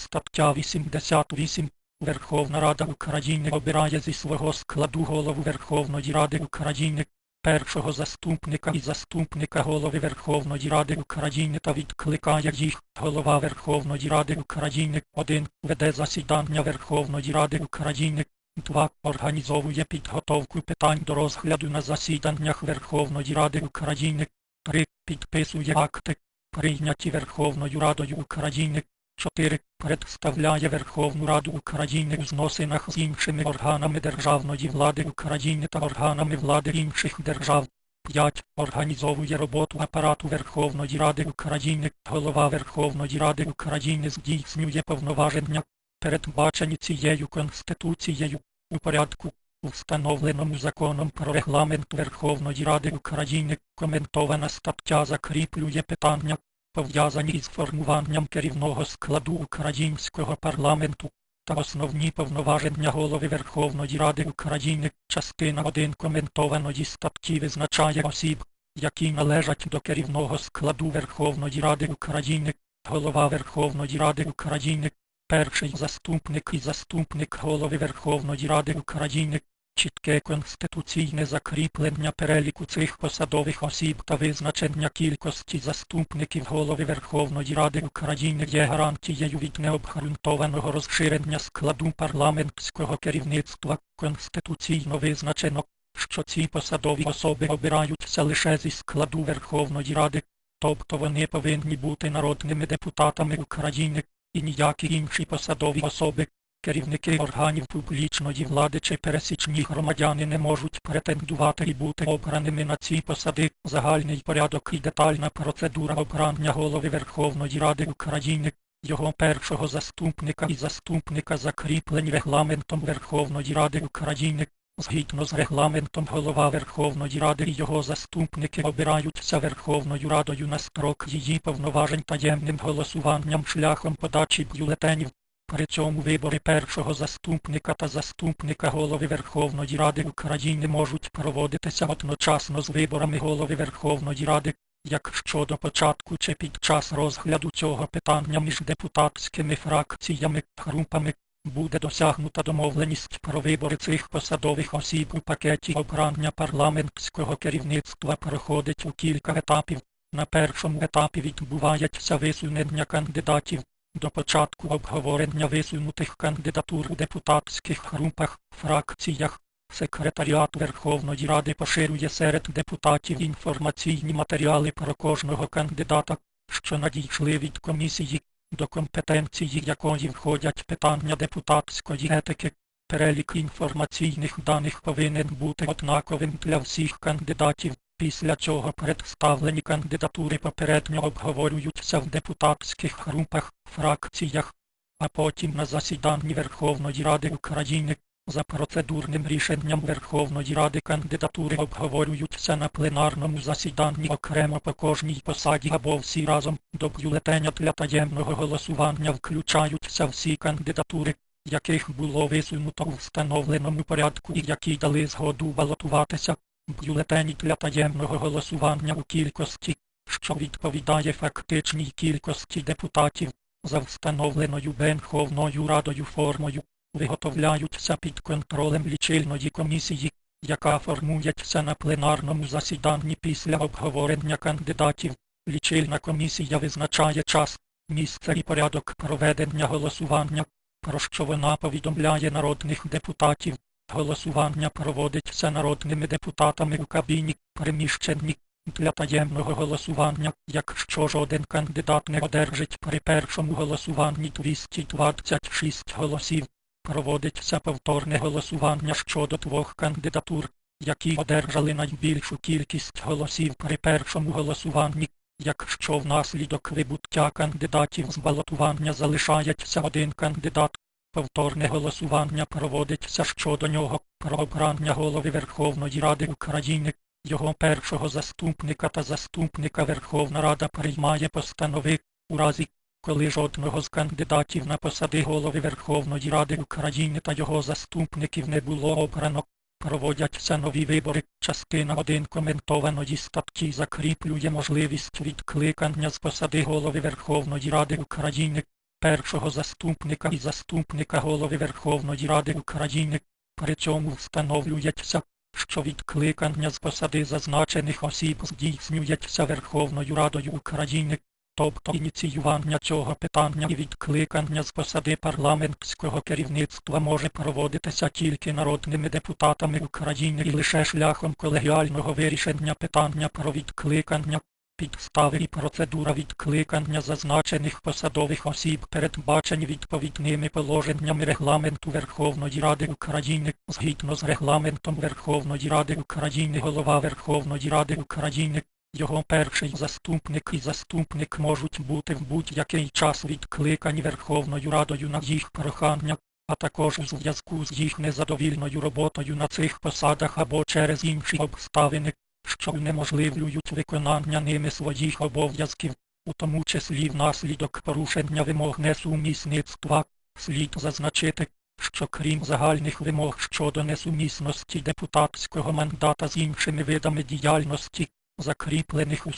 Стаття 88. Верховна Рада України обирає зі свого складу голову Верховної Ради України, першого заступника і заступника голови Верховної Ради України та відкликає їх. Голова Верховної Ради України 1. Веде засідання Верховної Ради України. 2. Організовує підготовку питань до розгляду на засіданнях Верховної Ради України. 3. Підписує акти, прийняті Верховною Радою України. 4. Представляє Верховну Раду України у зносинах з іншими органами державної влади України та органами влади інших держав. 5. Організовує роботу апарату Верховної Ради України. Голова Верховної Ради України здійснює повноваження, передбачені цією Конституцією, у порядку, встановленому законом про регламент Верховної Ради України. Коментована стаття закріплює питання, пов'язані із формуванням керівного складу українського парламенту та основні повноваження голови Верховної Ради України. Частина 1 коментованої статті визначає осіб, які належать до керівного складу Верховної Ради України, голова Верховної Ради України, перший заступник і заступник голови Верховної Ради України, чітке конституційне закріплення переліку цих посадових осіб та визначення кількості заступників голови Верховної Ради України є гарантією від необґрунтованого розширення складу парламентського керівництва. Конституційно визначено, що ці посадові особи обираються лише зі складу Верховної Ради, тобто вони повинні бути народними депутатами України і ніякі інші посадові особи, Керівники органів публічної влади чи пересічні громадяни не можуть претендувати і бути обраними на ці посади. Загальний порядок і детальна процедура обрання голови Верховної Ради України, його першого заступника і заступника закріплені регламентом Верховної Ради України. Згідно з регламентом голова Верховної Ради і його заступники обираються Верховною Радою на строк її повноважень таємним голосуванням шляхом подачі бюлетенів. При цьому вибори першого заступника та заступника голови Верховної Ради України можуть проводитися одночасно з виборами голови Верховної Ради, якщо до початку чи під час розгляду цього питання між депутатськими фракціями групами буде досягнута домовленість про вибори цих посадових осіб у пакеті обрання парламентського керівництва проходить у кілька етапів. На першому етапі відбувається висунення кандидатів. До початку обговорення висунутих кандидатур у депутатських групах, фракціях, секретаріат Верховної Ради поширює серед депутатів інформаційні матеріали про кожного кандидата, що надійшли від комісії, до компетенції якої входять питання депутатської етики. Перелік інформаційних даних повинен бути однаковим для всіх кандидатів. Після цього представлені кандидатури попередньо обговорюються в депутатських групах, фракціях, а потім на засіданні Верховної Ради України. За процедурним рішенням Верховної Ради кандидатури обговорюються на пленарному засіданні окремо по кожній посаді або всі разом до бюлетеня для таємного голосування включаються всі кандидатури, яких було висунуто у встановленому порядку і які дали згоду балотуватися бюлетені для таємного голосування у кількості, що відповідає фактичній кількості депутатів, за встановленою Верховною Радою формою, виготовляються під контролем лічильної комісії, яка формується на пленарному засіданні після обговорення кандидатів. Лічильна комісія визначає час, місце і порядок проведення голосування, про що вона повідомляє народних депутатів. Голосування проводиться народними депутатами у кабіні, приміщенні для таємного голосування, якщо жоден кандидат не одержить при першому голосуванні 226 голосів. Проводиться повторне голосування щодо двох кандидатур, які одержали найбільшу кількість голосів при першому голосуванні. Якщо внаслідок вибуття кандидатів з балотування залишається один кандидат, Повторне голосування проводиться щодо нього про обрання голови Верховної Ради України, його першого заступника та заступника Верховна Рада приймає постанови у разі, коли жодного з кандидатів на посади голови Верховної Ради України та його заступників не було обрано. Проводяться нові вибори. Частина 1 коментованої статті закріплює можливість відкликання з посади голови Верховної Ради України першого заступника і заступника голови Верховної Ради України. При цьому встановлюється, що відкликання з посади зазначених осіб здійснюється Верховною Радою України, тобто ініціювання цього питання і відкликання з посади парламентського керівництва може проводитися тільки народними депутатами України і лише шляхом колегіального вирішення питання про відкликання. Підстави і процедура відкликання зазначених посадових осіб передбачені відповідними положеннями Регламенту Верховної Ради України згідно з Регламентом Верховної Ради України голова Верховної Ради України. Його перший заступник і заступник можуть бути в будь-який час відкликані Верховною Радою на їх прохання, а також у зв'язку з їх незадовільною роботою на цих посадах або через інші обставини, що унеможливлюють виконання ними своїх обов'язків, у тому числі внаслідок порушення вимог несумісництва, слід зазначити, що крім загальних вимог щодо несумісності депутатського мандата з іншими видами діяльності, закріплених у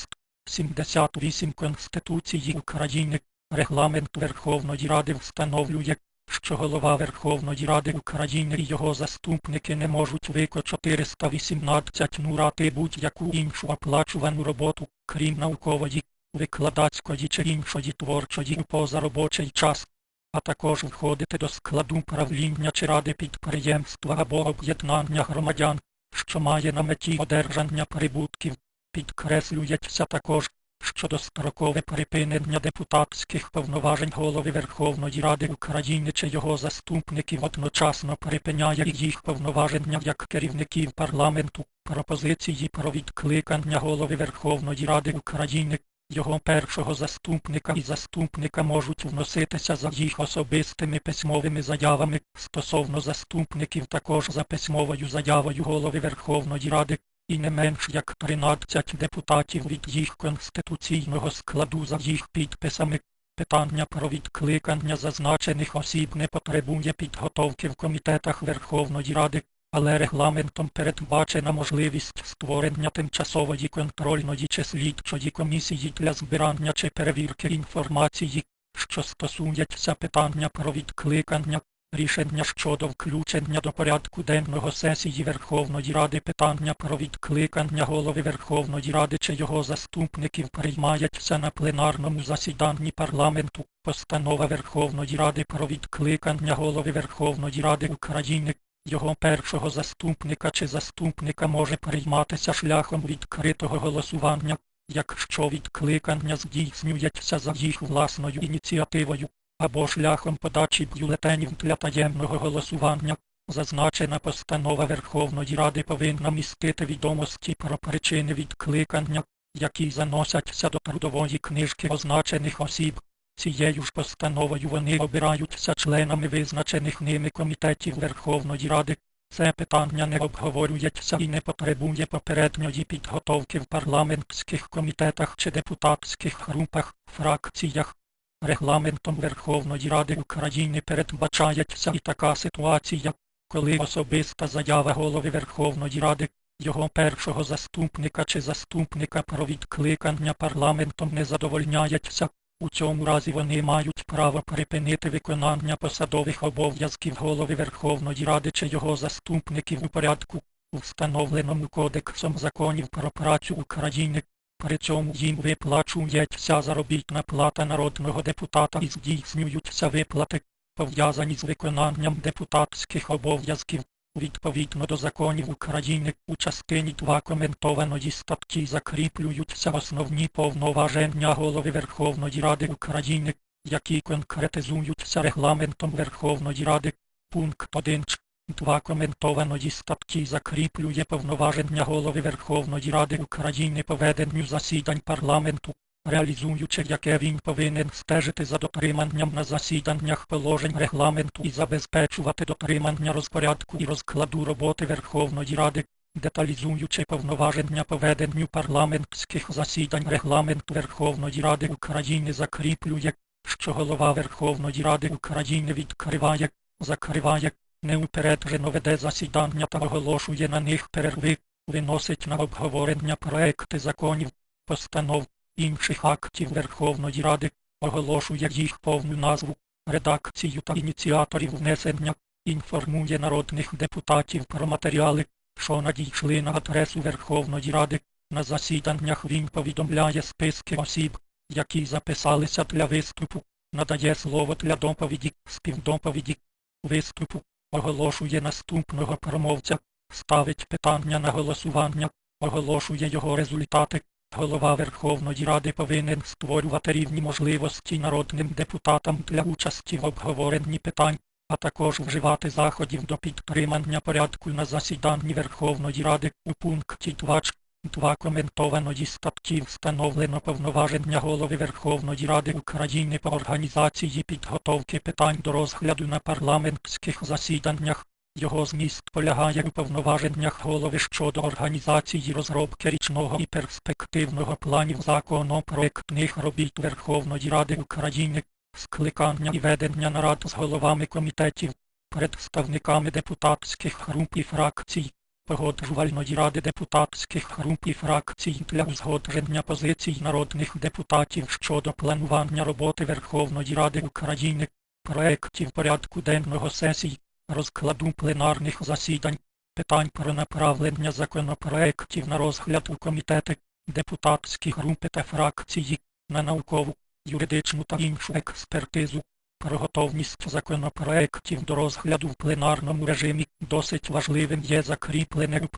78 Конституції України, Регламент Верховної Ради встановлює, що голова Верховної Ради України і його заступники не можуть ВИКО 418 нурати будь-яку іншу оплачувану роботу, крім наукової, викладацької чи іншої творчої у позаробочий час, а також входити до складу правління чи ради підприємства або об'єднання громадян, що має на меті одержання прибутків. Підкреслюється також, що дострокове припинення депутатських повноважень голови Верховної Ради України чи його заступників одночасно припиняє їх повноваження як керівників парламенту, пропозиції про відкликання голови Верховної Ради України, його першого заступника і заступника можуть вноситися за їх особистими письмовими заявами. Стосовно заступників також за письмовою заявою голови Верховної Ради і не менш як 13 депутатів від їх конституційного складу за їх підписами. Питання про відкликання зазначених осіб не потребує підготовки в комітетах Верховної Ради, але регламентом передбачена можливість створення тимчасової контрольної чи слідчої комісії для збирання чи перевірки інформації, що стосується питання про відкликання. Рішення щодо включення до порядку денного сесії Верховної Ради питання про відкликання голови Верховної Ради чи його заступників приймається на пленарному засіданні парламенту. Постанова Верховної Ради про відкликання голови Верховної Ради України, його першого заступника чи заступника може прийматися шляхом відкритого голосування, якщо відкликання здійснюється за їх власною ініціативою або шляхом подачі бюлетенів для таємного голосування. Зазначена постанова Верховної Ради повинна містити відомості про причини відкликання, які заносяться до трудової книжки означених осіб. Цією ж постановою вони обираються членами визначених ними комітетів Верховної Ради. Це питання не обговорюється і не потребує попередньої підготовки в парламентських комітетах чи депутатських групах, фракціях. Регламентом Верховної Ради України передбачається і така ситуація, коли особиста заява голови Верховної Ради, його першого заступника чи заступника про відкликання парламентом не задовольняється. У цьому разі вони мають право припинити виконання посадових обов'язків голови Верховної Ради чи його заступників у порядку, встановленому Кодексом законів про працю України. При цьому їм виплачується заробітна плата народного депутата і здійснюються виплати, пов'язані з виконанням депутатських обов'язків. Відповідно до законів України у частині 2 коментованої статті закріплюються основні повноваження голови Верховної Ради України, які конкретизуються регламентом Верховної Ради. Пункт 1 Два коментованої статті закріплює повноваження голови Верховної Ради України по веденню засідань парламенту, реалізуючи яке він повинен стежити за дотриманням на засіданнях положень регламенту і забезпечувати дотримання розпорядку і розкладу роботи Верховної Ради, деталізуючи повноваження по веденню парламентських засідань регламент Верховної Ради України закріплює, що голова Верховної Ради України відкриває, закриває неупереджено веде засідання та оголошує на них перерви, виносить на обговорення проекти законів, постанов, інших актів Верховної Ради, оголошує їх повну назву, редакцію та ініціаторів внесення, інформує народних депутатів про матеріали, що надійшли на адресу Верховної Ради. На засіданнях він повідомляє списки осіб, які записалися для виступу, надає слово для доповіді, співдоповіді, виступу, оголошує наступного промовця, ставить питання на голосування, оголошує його результати. Голова Верховної Ради повинен створювати рівні можливості народним депутатам для участі в обговоренні питань, а також вживати заходів до підтримання порядку на засіданні Верховної Ради у пункті 2 Два коментованої статті встановлено повноваження голови Верховної Ради України по організації підготовки питань до розгляду на парламентських засіданнях. Його зміст полягає у повноваженнях голови щодо організації розробки річного і перспективного планів законопроектних робіт Верховної Ради України, скликання і ведення нарад з головами комітетів, представниками депутатських груп і фракцій, Погоджувальної ради депутатських груп і фракцій для узгодження позицій народних депутатів щодо планування роботи Верховної Ради України, проєктів порядку денного сесій, розкладу пленарних засідань, питань про направлення законопроєктів на розгляд у комітети, депутатські групи та фракції, на наукову, юридичну та іншу експертизу, про готовність законопроєктів до розгляду в пленарному режимі досить важливим є закріплене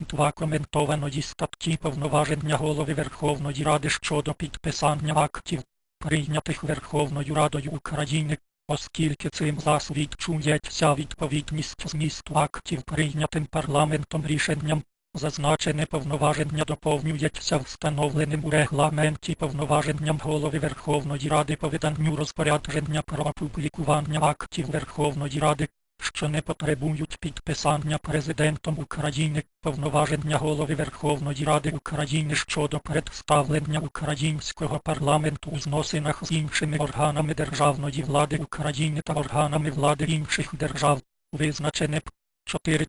2 коментованої статті повноваження голови Верховної Ради щодо підписання актів, прийнятих Верховною Радою України, оскільки цим засвідчується відповідність змісту актів прийнятим парламентом рішенням. Зазначене повноваження доповнюється встановленим у регламенті повноваженням голови Верховної Ради по виданню розпорядження про опублікування актів Верховної Ради, що не потребують підписання Президентом України, повноваження голови Верховної Ради України щодо представлення українського парламенту у зносинах з іншими органами державної влади України та органами влади інших держав, визначене 4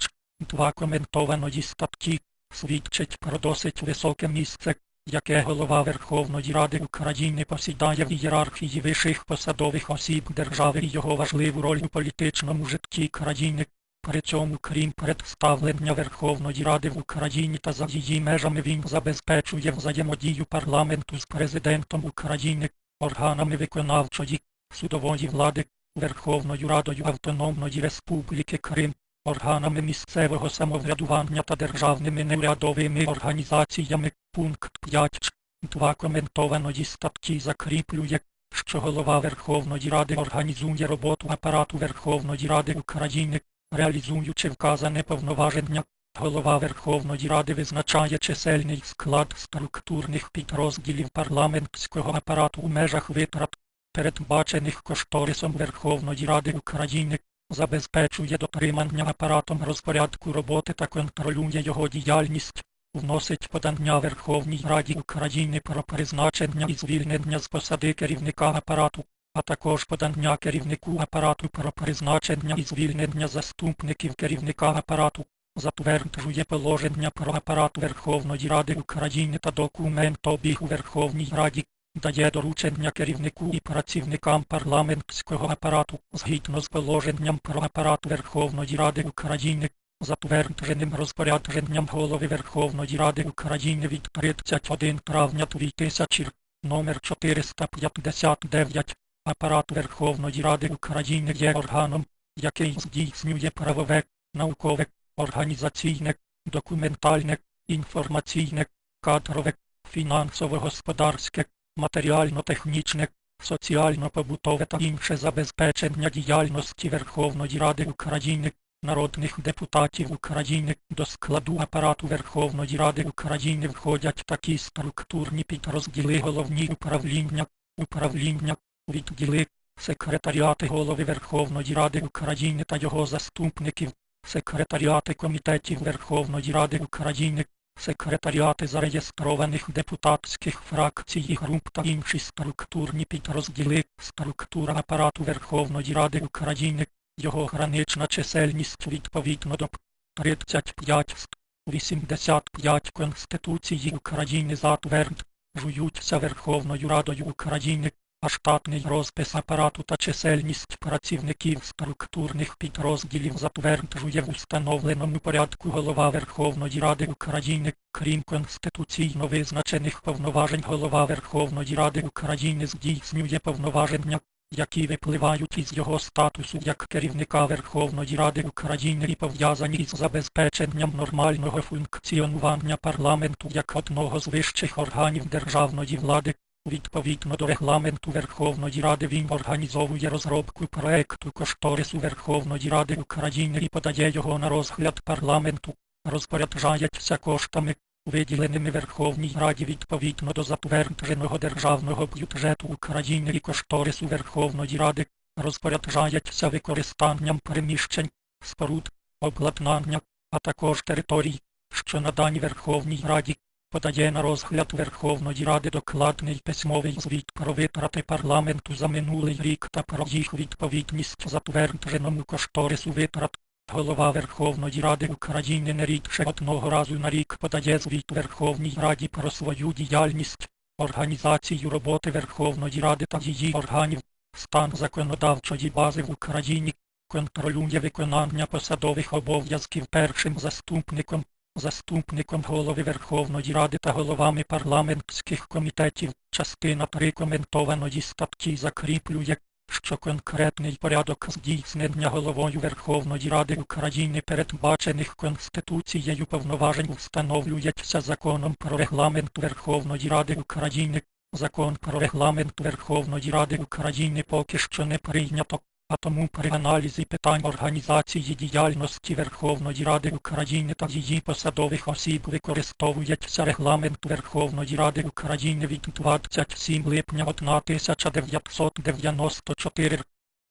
Два коментованої статті свідчить про досить високе місце, яке голова Верховної Ради України посідає в ієрархії вищих посадових осіб держави і його важливу роль у політичному житті країни. При цьому, крім представлення Верховної Ради в Україні та за її межами він забезпечує взаємодію парламенту з президентом України, органами виконавчої, судової влади, Верховною Радою Автономної Республіки Крим, органами місцевого самоврядування та державними неурядовими організаціями. Пункт 5. Два коментованої статті закріплює, що голова Верховної Ради організує роботу апарату Верховної Ради України, реалізуючи вказане повноваження. Голова Верховної Ради визначає чисельний склад структурних підрозділів парламентського апарату у межах витрат, передбачених кошторисом Верховної Ради України, забезпечує дотримання апаратом розпорядку роботи та контролює його діяльність, вносить подання Верховній Раді України про призначення і звільнення з посади керівника апарату, а також подання керівнику апарату про призначення і звільнення заступників керівника апарату, затверджує положення про апарат Верховної Ради України та документообіг у Верховній Раді, дає доручення керівнику і працівникам парламентського апарату згідно з положенням про апарат Верховної Ради України, затвердженим розпорядженням голови Верховної Ради України від 31 травня 2000, номер 459. Апарат Верховної Ради України є органом, який здійснює правове, наукове, організаційне, документальне, інформаційне, кадрове, фінансово-господарське, матеріально-технічне, соціально-побутове та інше забезпечення діяльності Верховної Ради України, народних депутатів України. До складу апарату Верховної Ради України входять такі структурні підрозділи головні управління, управління, відділи, секретаріати голови Верховної Ради України та його заступників, секретаріати комітетів Верховної Ради України, секретаріати зареєстрованих депутатських фракцій груп та інші структурні підрозділи, структура апарату Верховної Ради України, його гранична чисельність відповідно до 35 85 Конституції України затверджуються Верховною Радою України, а штатний розпис апарату та чисельність працівників структурних підрозділів затверджує в установленому порядку голова Верховної Ради України, крім конституційно визначених повноважень голова Верховної Ради України здійснює повноваження, які випливають із його статусу як керівника Верховної Ради України і пов'язані із забезпеченням нормального функціонування парламенту як одного з вищих органів державної влади. Відповідно до регламенту Верховної Ради він організовує розробку проекту кошторису Верховної Ради України і подає його на розгляд парламенту, розпоряджається коштами, виділеними Верховній Раді відповідно до затвердженого державного бюджету України і кошторису Верховної Ради, розпоряджається використанням переміщень, споруд, обладнання, а також територій, що надані Верховній Раді, подає на розгляд Верховної Ради докладний письмовий звіт про витрати парламенту за минулий рік та про їх відповідність затвердженому кошторису витрат. Голова Верховної Ради України не рідше одного разу на рік подає звіт Верховній Раді про свою діяльність, організацію роботи Верховної Ради та її органів, стан законодавчої бази в Україні, контролює виконання посадових обов'язків першим заступником, заступником голови Верховної Ради та головами парламентських комітетів. Частина 3 коментованої статті закріплює, що конкретний порядок здійснення головою Верховної Ради України передбачених Конституцією повноважень встановлюється законом про регламент Верховної Ради України. Закон про регламент Верховної Ради України поки що не прийнято, а тому при аналізі питань організації діяльності Верховної Ради України та її посадових осіб використовується регламент Верховної Ради України від 27 липня 1994,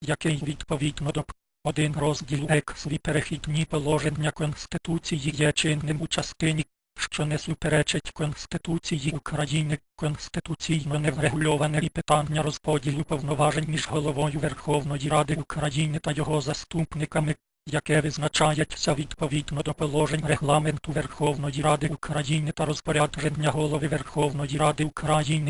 який відповідно до 1 розділу ЕКСВІ перехідні положення Конституції є чинним у частині, що не суперечить Конституції України, конституційно не врегульоване і питання розподілу повноважень між головою Верховної Ради України та його заступниками, яке визначається відповідно до положень регламенту Верховної Ради України та розпорядження голови Верховної Ради України.